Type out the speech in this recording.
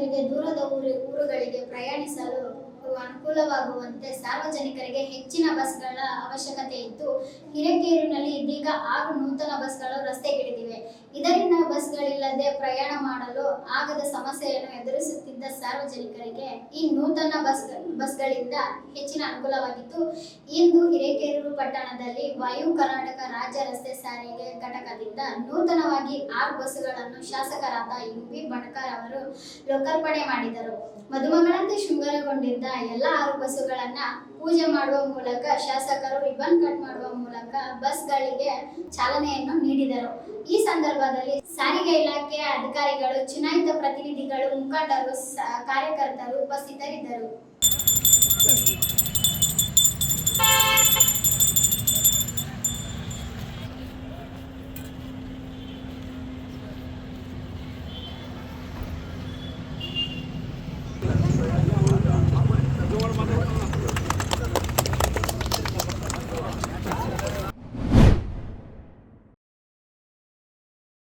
ಸಾರ್ವಜನಿಕರಿಗೆ ದೂರದ ಊರು ಊರುಗಳಿಗೆ ಪ್ರಯಾಣಿಸಲು ಅನುಕೂಲವಾಗುವಂತೆ ಸಾರ್ವಜನಿಕರಿಗೆ ಹೆಚ್ಚಿನ ಬಸ್ಗಳ ಅವಶ್ಯಕತೆ ಇದ್ದು ಹಿರೇಕೇರಿನಲ್ಲಿ ಇದೀಗ ಆರು ನೂತನ ಬಸ್ಗಳು ರಸ್ತೆಗಿಳಿದಿವೆ. ಇದರಿಂದ ಬಸ್ಗಳಿಲ್ಲದೆ ಪ್ರಯಾಣ ಮಾಡಲು ಆಗದ ಸಮಸ್ಯೆಯನ್ನು ಎದುರಿಸುತ್ತಿದ್ದ ಸಾರ್ವಜನಿಕರಿಗೆ ಈ ನೂತನ ಬಸ್ ಬಸ್ಗಳಿಂದ ಹೆಚ್ಚಿನ ಅನುಕೂಲವಾಗಿತ್ತು. ಇಂದು ಹಿರೇಕೇರೂರು ಪಟ್ಟಣದಲ್ಲಿ ವಾಯು ಕರ್ನಾಟಕ ರಾಜ್ಯ ರಸ್ತೆ ಸಾರಿಗೆ ಘಟಕದಿಂದ ನೂತನವಾಗಿ ಆರು ಬಸ್ಸುಗಳನ್ನು ಶಾಸಕರಾದ ಯು ಬಿ ಬಣಕಾರ್ ಲೋಕಾರ್ಪಣೆ ಮಾಡಿದರು. ಮದುಮಗಳಂತೆ ಶೃಂಗಾರಗೊಂಡಿದ್ದ ಎಲ್ಲ ಆರು ಬಸ್ಸುಗಳನ್ನ ಪೂಜೆ ಮಾಡುವ ಮೂಲಕ ಶಾಸಕರು ರಿಬನ್ ಕಟ್ ಮಾಡುವ ಮೂಲಕ ಬಸ್ಗಳಿಗೆ ಚಾಲನೆಯನ್ನು ನೀಡಿದರು. ಈ ಸಂದರ್ಭದಲ್ಲಿ ಸಾರಿಗೆ ಇಲಾಖೆಯ ಅಧಿಕಾರಿಗಳು, ಚುನಾಯಿತ ಪ್ರತಿನಿಧಿಗಳು, ಮುಖಂಡರು ಕಾರ್ಯಕರ್ತರು ಉಪಸ್ಥಿತರಿದ್ದರು.